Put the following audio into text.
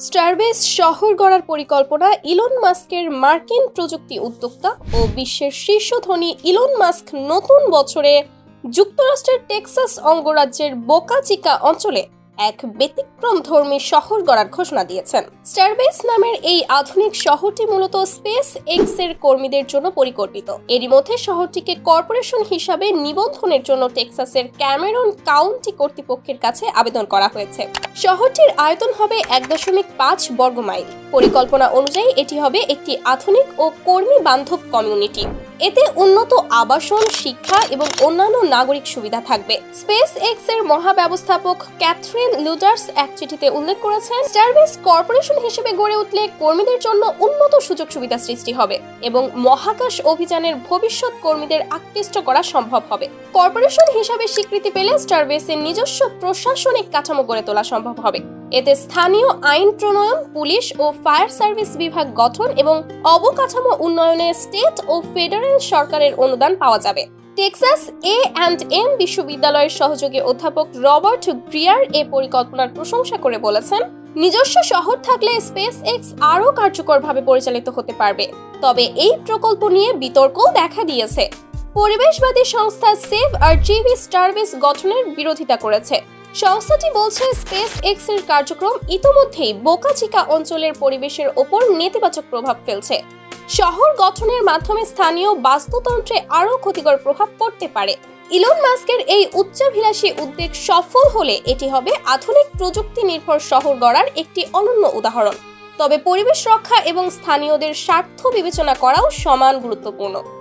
Starbase শহর গড়ার পরিকল্পনা ইলন মাস্কের মার্কিন প্রযুক্তি উদ্যোক্তা ও বিশ্বের শীর্ষ ধনী ইলন মাস্ক নতুন বছরে যুক্তরাষ্ট্রের টেক্সাস অঙ্গরাজ্যের বোকাচিকা অঞ্চলে এক ব্যতিক্রম ধর্মী শহর গড়ার ঘোষণা দিয়েছেন। স্টারবেস নামের এই আধুনিক শহরটি মূলত স্পেস এক্সের কর্মীদের জন্য পরিকল্পিত। এরই মধ্যে শহরটিকে কর্পোরেশন হিসাবে নিবন্ধনের জন্য টেক্সাসের ক্যামেরন কাউন্টি কর্তৃপক্ষের কাছে আবেদন করা হয়েছে। শহরটির আয়তন হবে এক দশমিক পাঁচ বর্গ মাইল। পরিকল্পনা অনুযায়ী এটি হবে একটি আধুনিক ও কর্মী বান্ধব কমিউনিটি। এতে উন্নত আবাসন, শিক্ষা এবং অন্যান্য নাগরিক সুবিধা থাকবে। স্পেস এক্সের মহাব্যবস্থাপক ক্যাথরিন লুডার্স এক চিঠিতে উল্লেখ করেছেন, স্টারবেস কর্পোরেশন হিসেবে গড়ে উঠলে কর্মীদের জন্য উন্নত সুযোগ সুবিধা সৃষ্টি হবে এবং মহাকাশ অভিযানের ভবিষ্যৎ কর্মীদের আকৃষ্ট করা সম্ভব হবে। কর্পোরেশন হিসাবে স্বীকৃতি পেলে স্টারবেসের নিজস্ব প্রশাসনিক কাঠামো গড়ে তোলা সম্ভব হবে। এতে স্থানীয় আইন প্রণয়ন, পুলিশ ও ফায়ার সার্ভিস বিভাগ গঠন এবং অবকাঠামো উন্নয়নে স্টেট ও ফেডারেল সরকারের অনুদান পাওয়া যাবে। টেক্সাস এ অ্যান্ড এম বিশ্ববিদ্যালয়ের সহযোগী অধ্যাপক রবার্ট গ্রিয়ার এ পরিকল্পনার প্রশংসা করে বলেছেন, নিজস্ব শহর থাকলে স্পেস এক্স আরও কার্যকরভাবে পরিচালিত হতে পারবে। তবে এই প্রকল্প নিয়ে বিতর্কও দেখা দিয়েছে। পরিবেশবাদী সংস্থা সেভ আর জিভি স্টারবেস গঠনের বিরোধিতা করেছে। সংস্থাটি বলছে স্পেস এক্সের কার্যক্রম ইতোমধ্যেই বোকাচিকা অঞ্চলের পরিবেশের ওপর নেতিবাচক প্রভাব ফেলছে। শহর গঠনের মাধ্যমে স্থানীয় বাস্তুতন্ত্রে আরও ক্ষতিকর প্রভাব পড়তে পারে। ইলন মাস্কের এই উচ্চাভিলাষী উদ্যোগ সফল হলে এটি হবে আধুনিক প্রযুক্তি নির্ভর শহর গড়ার একটি অনন্য উদাহরণ। তবে পরিবেশ রক্ষা এবং স্থানীয়দের স্বার্থ বিবেচনা করাও সমান গুরুত্বপূর্ণ।